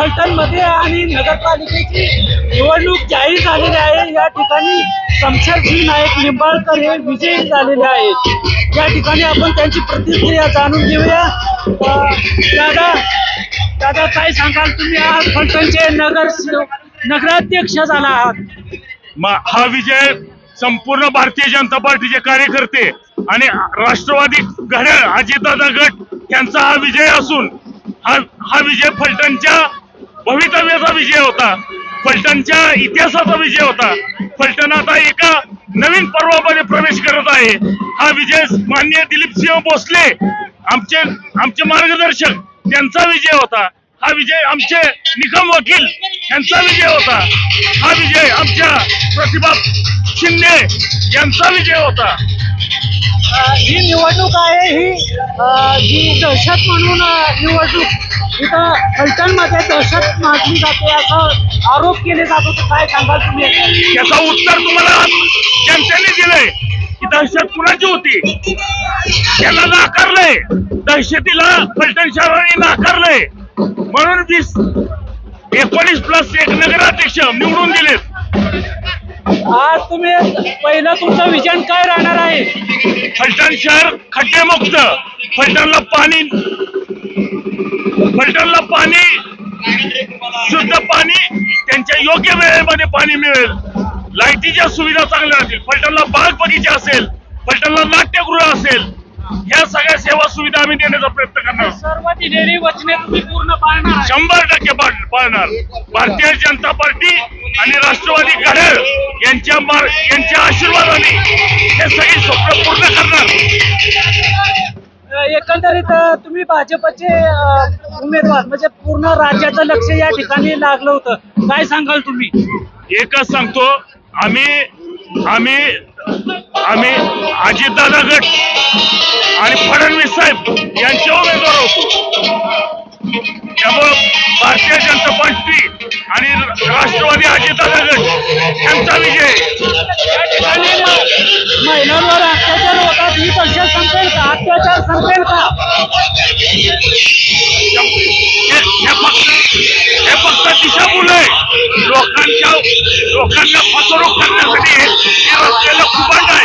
फलटणमध्ये आणि नगरपालिकेची निवडणूक जाहीर झालेली आहे. या ठिकाणी शमशेरजी नाईक निंबाळकर हे विजयी झालेले आहेत. या ठिकाणी आपण त्यांची प्रतिक्रिया जाणून घेऊया. दादा दादा काय सांगाल तुम्ही? आज फलटणचे नगर नगराध्यक्ष झाला आहात. हा विजय संपूर्ण भारतीय जनता पार्टीचे कार्यकर्ते आणि राष्ट्रवादी घड्याळ अजितदादा गट यांचा हा विजय असून हा हा विजय फलटणच्या भवितव्याचा विजय होता. फलटणच्या इतिहासाचा विजय होता. फलटण आता एका नवीन पर्वामध्ये प्रवेश करत आहे. हा विजय माननीय दिलीपसिंह भोसले आमचे आमचे मार्गदर्शक त्यांचा विजय होता. हा विजय आमचे निकम वकील यांचा विजय होता. हा विजय आमच्या प्रतिभा शिंदे यांचा विजय होता. ही निवडणूक आहे ही जी दहशत म्हणून निवडणूक इथं फलटणमध्ये दहशत मानली जाते असं आरोप केले जात होते. काय सांगाल तुम्ही? याचा उत्तर तुम्हाला जनतेने दिलंय की दहशत कुणाची होती? त्याला नाकारलंय. दहशतीला फलटण शहराने नाकारलंय. म्हणून वीस एकोणीस प्लस एक नगराध्यक्ष निवडून दिलेत. आज तुम्ही पहिलं तुमचं विजन काय राहणार आहे? फलटण शहर खड्डेमुक्त. फलटणला पाणी. फलटणला पाणी. शुद्ध पाणी. त्यांच्या योग्य वेळेमध्ये पाणी मिळेल. लाईटीच्या सुविधा चांगल्या राहतील फलटणला बाग बगीचा असेल. फलटणला नाट्यगृह असेल. या सगळ्या सेवा सुविधा आम्ही देण्याचा प्रयत्न करणार सर्व दिलेली वचने तुम्ही पूर्ण पाळणार. शंभर टक्के पाळ- पाळणार. भारतीय जनता पार्टी आणि राष्ट्रवादी घड्याळ यांच्या मार यांच्या आशीर्वादाने हे सगळी स्वप्न पूर्ण करणार एकंदरीत तुम्ही भाजपचे उमेदवार म्हणजे पूर्ण राज्याचं लक्ष या ठिकाणी लागलं होतं. काय सांगाल तुम्ही? एकच सांगतो आम्ही आम्ही आम्ही अजितदादा गट आणि फडणवीस साहेब यांचे उमेदवार होतो त्यामुळं भारतीय जनता पार्टी आणि राष्ट्रवादी अजितदादा गट यांचा विजय. महिलांवर अत्याचार होतात ही दहशत संपेल का? अत्याचार संपेल का? हे हे फक्त हे फक्त दिशाभूल आहे लोकांच्या लोकांना फसवणूक करण्यासाठी हे रचलेलं कुबंड आहे तर या ठिकाणी आता